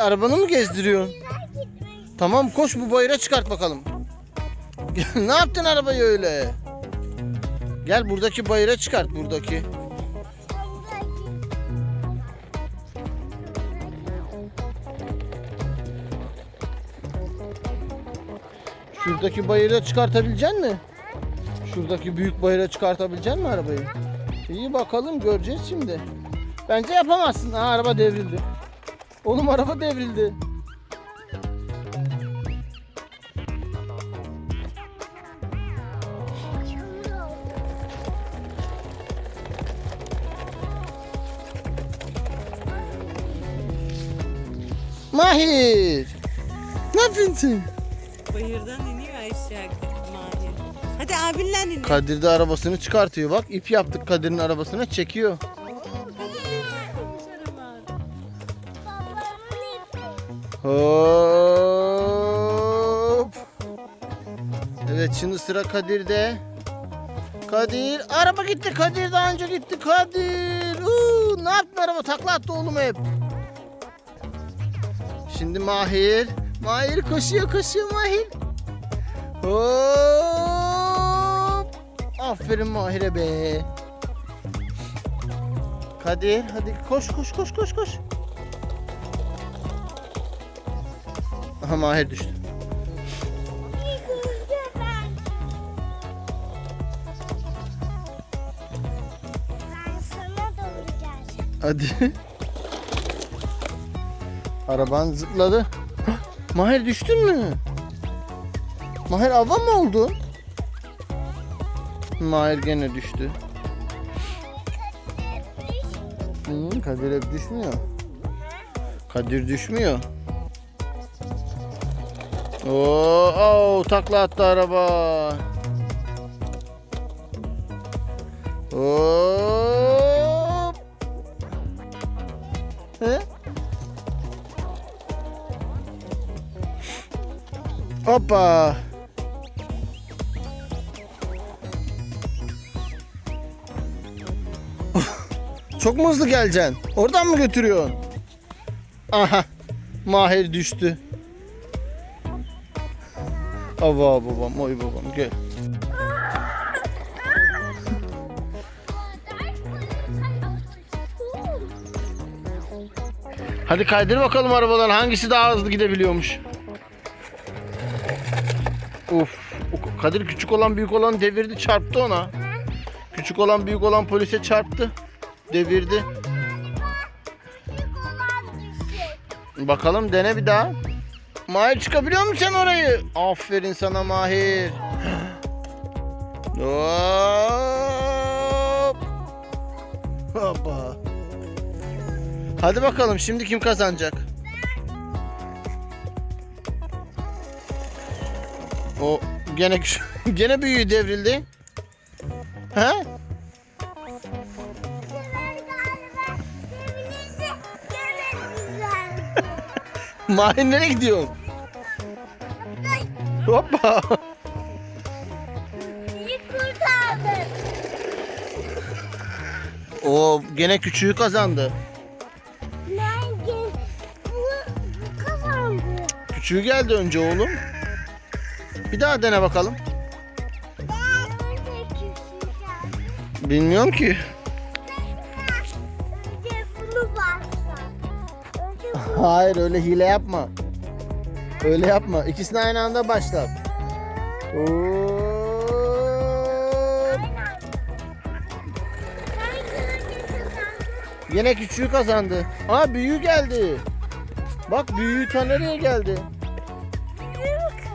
arabanı mı gezdiriyorsun? Tamam koş bu bayıra çıkart bakalım. ne yaptın arabayı öyle? Gel buradaki bayıra çıkart buradaki. Şuradaki bayıra çıkartabilecek mi? Şuradaki büyük bayıra çıkartabilecek mi arabayı? İyi bakalım göreceğiz şimdi. Bence yapamazsın. Ha araba devrildi. Oğlum araba devrildi. Mahir. Ne yapıyorsun? Bayırdan iniyor aşağı Mahir. Hadi abinle in. Kadir de arabasını çıkartıyor. Bak ip yaptık Kadir'in arabasına çekiyor. Hop. Evet şimdi sıra Kadir'de. Kadir araba gitti Kadir daha önce gitti Kadir. Uuu, ne yaptın araba takla attı oğlum hep. Şimdi Mahir. Mahir koşuyor koşuyor Mahir. Hop. Aferin Mahir'e be. Kadir hadi koş koş koş koş koş. Aha Mahir düştü. Hadi. Araban zıpladı. Mahir düştün mü? Mahir ava mı oldun? Mahir gene düştü. Kadir hep düşmüyor. Kadir düşmüyor. Oo, oo, takla attı araba. Hop. He? Hoppa. Çok mu hızlı geleceksin? Oradan mı götürüyorsun? Aha. Mahir düştü. Ava babam, oy babam gel. Hadi kaydır bakalım arabadan hangisi daha hızlı gidebiliyormuş. Uf. Kadir küçük olan büyük olan devirdi çarptı ona. Küçük olan büyük olan polise çarptı. Devirdi. Bakalım dene bir daha. Mahir çıkabiliyor musun sen orayı? Aferin sana Mahir. Hop. Hoppa. Hadi bakalım şimdi kim kazanacak? O gene gene büyüğü devrildi. Ha? Mahir nereye gidiyorsun? Hoppa. O gene küçüğü kazandı. Ben gel. Bu kazandı. Küçüğü geldi önce oğlum. Bir daha dene bakalım. Ben küçük Bilmiyorum ki. Önce bunu başla. Önce bunu Hayır öyle hile yapma. Öyle yapma. İkisini aynı anda başlat. Hop. Yine küçüğü kazandı. Aa büyüğü geldi. Bak büyüğü ta nereye geldi?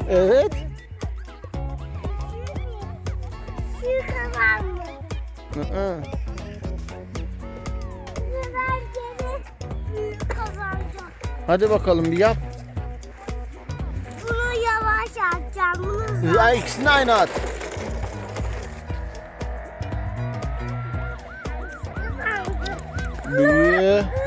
Evet. Kazandı. Hadi bakalım bir yap. Atacağım. Bunu hızlı